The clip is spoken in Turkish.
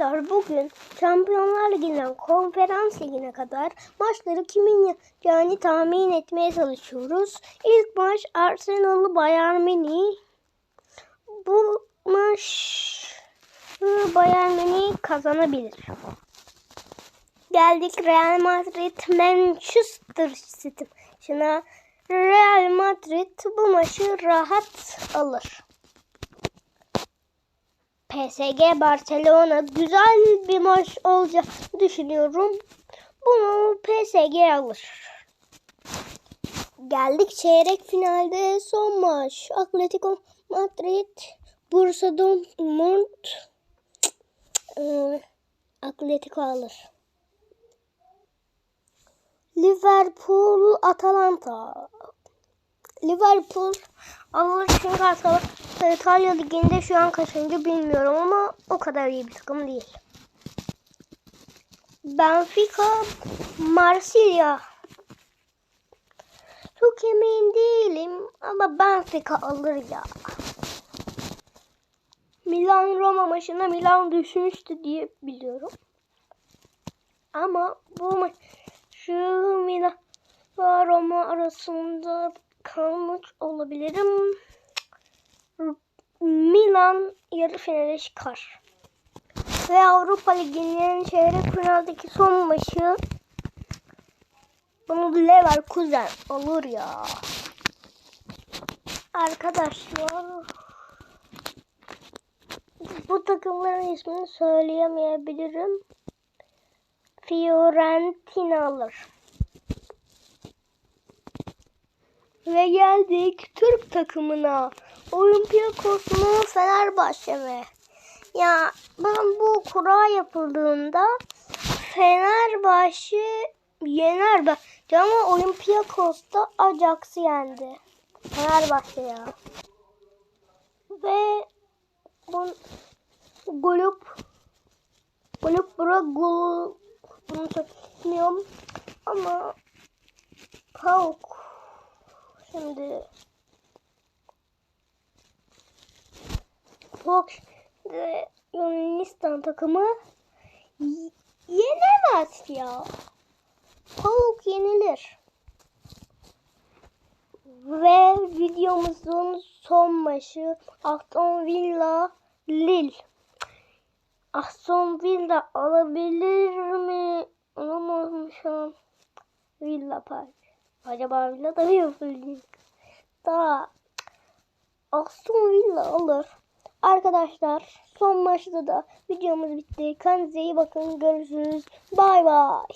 Arkadaşlar bugün Şampiyonlar Ligi'nden Konferans Ligi'ne kadar maçları kimin yapacağını tahmin etmeye çalışıyoruz. İlk maç Arsenal'lı Bayern Münih. Bu maç Bayern Münih kazanabilir. Geldik Real Madrid Manchester City maçına. Real Madrid bu maçı rahat alır. PSG Barcelona güzel bir maç olacak düşünüyorum. Bunu PSG alır. Geldik çeyrek finalde son maç. Atletico Madrid Borussia Dortmund Ee, Atletico alır. Liverpool Atalanta Liverpool alır çünkü İtalya Ligi'nde şu an kaçıncı bilmiyorum ama o kadar iyi bir takım değil. Benfica Marsilya çok emin değilim ama Benfica alır ya. Milan Roma maçında Milan düşmüştü diye biliyorum. Ama bu maç şu Milan ve Roma arasında kalmış olabilirim. Milan yarı finale çıkar. Ve Avrupa Ligi'nin çeyrek finaldeki son maçı bunu Leverkusen olur ya. Arkadaşlar bu takımların ismini söyleyemeyebilirim. Fiorentina alır. Ve geldik Türk takımına. Olympiakos mu Fenerbahçe mi? Ya ben bu kura yapıldığında Fenerbahçe yener be. Ama Olympiakos da Ajax'ı yendi. Fenerbahçe ya. Ve bu grup grup bura gol bunu söylemiyorum ama Pauk şimdi Pauk ve Yunanistan takımı yenemez ya. Pauk yenilir. Ve videomuzun son maçı Aston Villa Lille. Aston Villa alabilir mi? Alamaz şu an? Villa Park. Acaba Villa da mı yapılacak? Daha Aston Villa alır. Arkadaşlar son maçta da videomuz bitti. Kendinize iyi bakın. Görüşürüz. Bay bay.